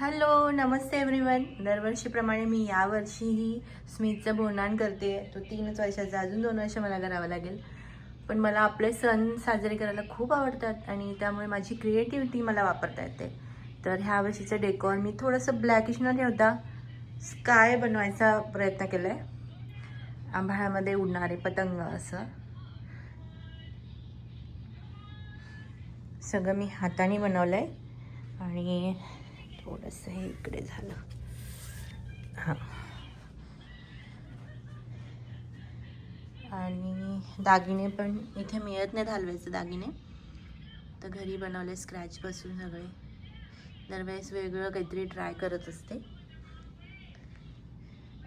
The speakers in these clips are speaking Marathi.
हॅलो नमस्ते एव्हरीवन दरवर्षीप्रमाणे मी यावर्षीही स्मितचं बोनान करते. तो तीनच वर्षाचा अजून दोन वर्ष मला करावं लागेल. पण मला आपले सण साजरे करायला खूप आवडतात आणि त्यामुळे माझी क्रिएटिव्हिटी मला वापरता येते. तर ह्या वर्षीचं डेकॉर मी थोडंसं ब्लॅकिश न ठेवता स्काय बनवायचा प्रयत्न केला आहे आंभाळामध्ये उडणारे पतंग असं. सगळं मी हाताने बनवलं आहे आणि थोडंसं हे इकडे झालं. हां. आणि दागिने पण इथे मिळत नाहीत हलव्याचे दागिने. तर घरी बनवले स्क्रॅचपासून सगळे. दरवेळेस वेगळं काहीतरी ट्राय करत असते.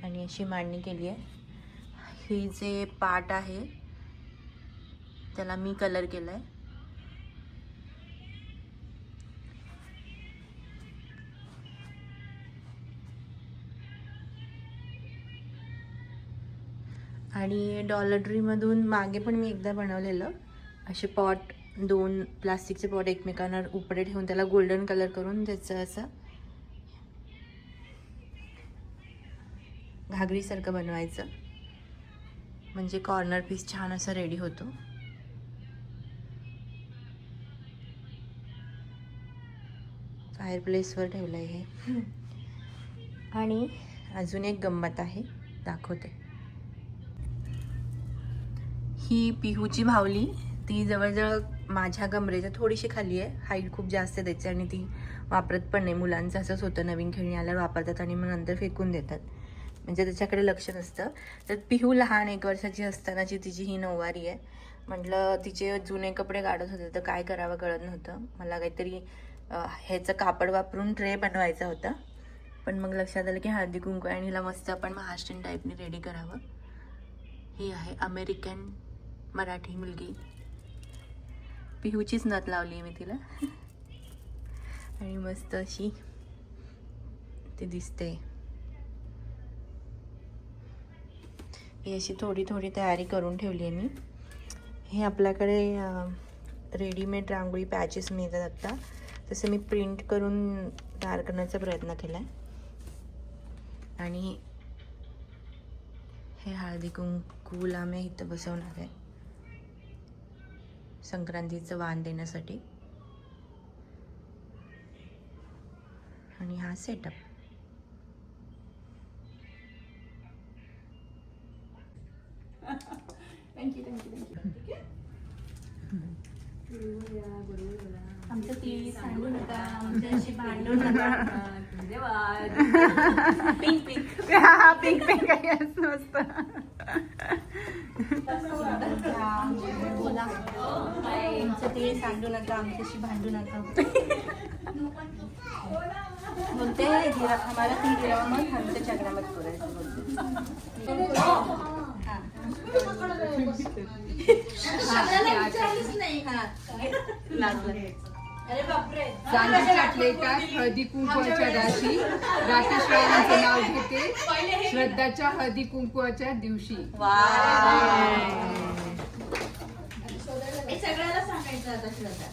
आणि अशी मांडणी केली आहे. ही जे पाट आहे त्याला मी कलर केला आहे आणि डॉलर ड्रीमधून मागे पण मी एकदा बनवलेलं. असे पॉट दोन प्लास्टिकचे पॉट एकमेकांना उपडे ठेवून त्याला गोल्डन कलर करून त्याचं असं घागरीसारखं बनवायचं. म्हणजे कॉर्नर पीस छान असा रेडी होतो. फायर प्लेसवर ठेवलं आहे हे. आणि अजून एक गंमत आहे दाखवते. ही पिहूची भावली ती जवळजवळ माझ्या कमरेच्या थोडीशी खाली आहे. हाईट खूप जास्त आहे त्याची आणि ती वापरत पण नाही. मुलांचं असंच होतं नवीन खेळणी आल्यावर वापरतात आणि मग नंतर फेकून देतात. म्हणजे त्याच्याकडे लक्ष नसतं. तर पिहू लहान एक वर्षाची असतानाची तिची ही नऊवारी आहे. म्हटलं तिचे जुने कपडे काढत होते तर काय करावं कळत नव्हतं. मला काहीतरी ह्याचं कापड वापरून ट्रे बनवायचा होता. पण मग लक्षात आलं की हळदी कुंकू आणि हिला मस्त आपण महाराष्ट्रीयन टाईपने रेडी करावं. ही आहे अमेरिकन मराठी मुलगी. पिहूचीच नथ लावली आहे मी तिला. आणि मस्त अशी ती दिसते ही अशी थोडी थोडी तयारी करून ठेवली आहे मी. हे आपल्याकडे रेडीमेड रांगोळी पॅचेस मिळतात आत्ता तसं मी प्रिंट करून तयार करण्याचा प्रयत्न केला आहे आणि हे हळदी कुंकूला मी इथं बसवणार आहे. संक्रांतीचं वाण देण्यासाठी. आणि हा सेटअप आमचं ती सांगू नका आमच्याशी भांडू नका पिंक पिंक हा पिंक पिंक आहे मस्त. बोला. आमचं ते नका आमच्याशी भांडू नका. बोलते ती करायचं बोलते. चांदीच्या प्लेटात हळदी कुंकवाच्या राशी राकेश्वरांचं नाव घेते. श्रद्धाच्या हळदी कुंकवाच्या दिवशी. सगळ्याला सांगायचं आता श्रद्धा.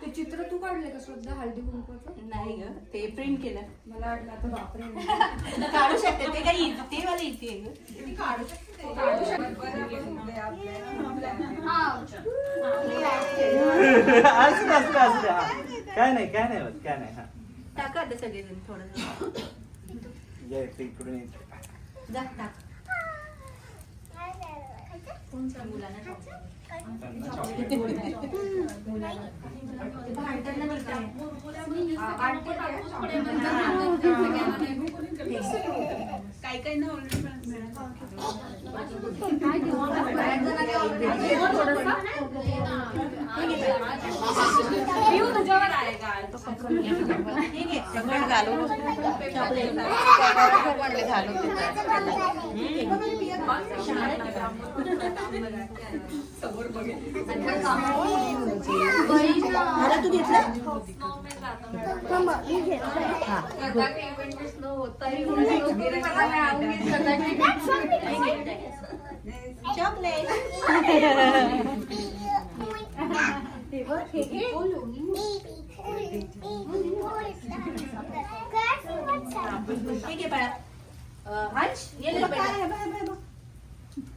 ते चित्र तू काढले का श्रद्धा? हळदी कुंकवाचं नाही ग ते प्रिंट केलं. मला वाटलं आता बापरे. काढू शकते ते काही ते मला इथे असं असं असं हा. काय नाही काय नाही होत काय नाही हा. टाका आता सगळेजण थोडं या इकडे इकडून इकडे. जा टाक. कोणत्या मुलांना chocolate. भांडताना नाही काय? ठीक आहे सगळं घालू चॉकलेट. घालू मला तू घेतलं ठीक आहे बाळा अं, ये ले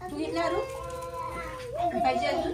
तू घेतला पाहिजे अजून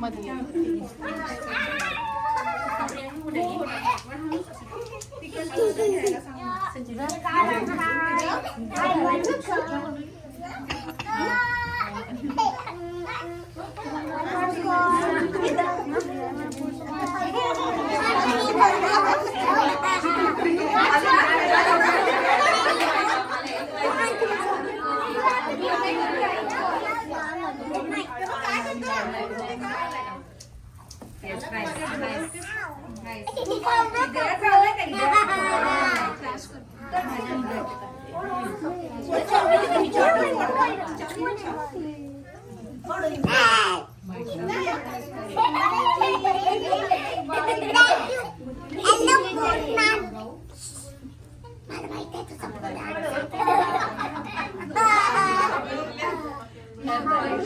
मधी Bye.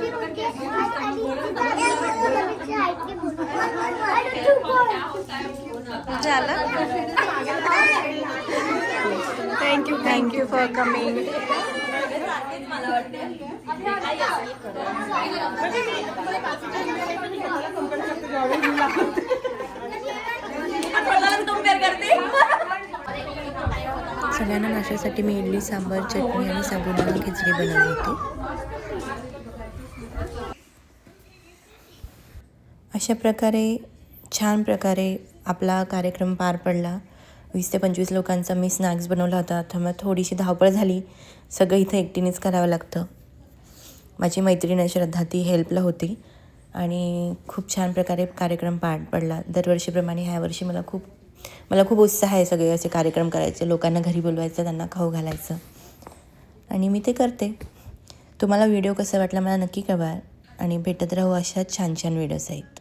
झालं थँक्यू थँक्यू फॉर कमिंग सगळ्यांना नाश्त्यासाठी मी इडली सांबार चटणी आणि साबुदाणा खिचडी बनवली होती. अशा प्रकारे छान प्रकारे आपला कार्यक्रम पार पडला. वीस ते पंचवीस लोकांचा मी स्नॅक्स बनवला होता. त्यामुळे थोडीशी धावपळ झाली. सगळं इथं एकटीनेच करावं लागतं. माझी मैत्रीण श्रद्धा ती हेल्पला होती. आणि खूप छान प्रकारे कार्यक्रम पार पडला. दरवर्षीप्रमाणे ह्या वर्षी मला खूप मला खूप उत्साह आहे सगळे असे कार्यक्रम करायचे. लोकांना घरी बोलवायचं त्यांना खाऊ घालायचं. आणि मी ते करते. तुम्हाला व्हिडिओ कसा वाटला मला नक्की कळवा. आणि भेटत राहू अशाच छान छान व्हिडिओज आहेत.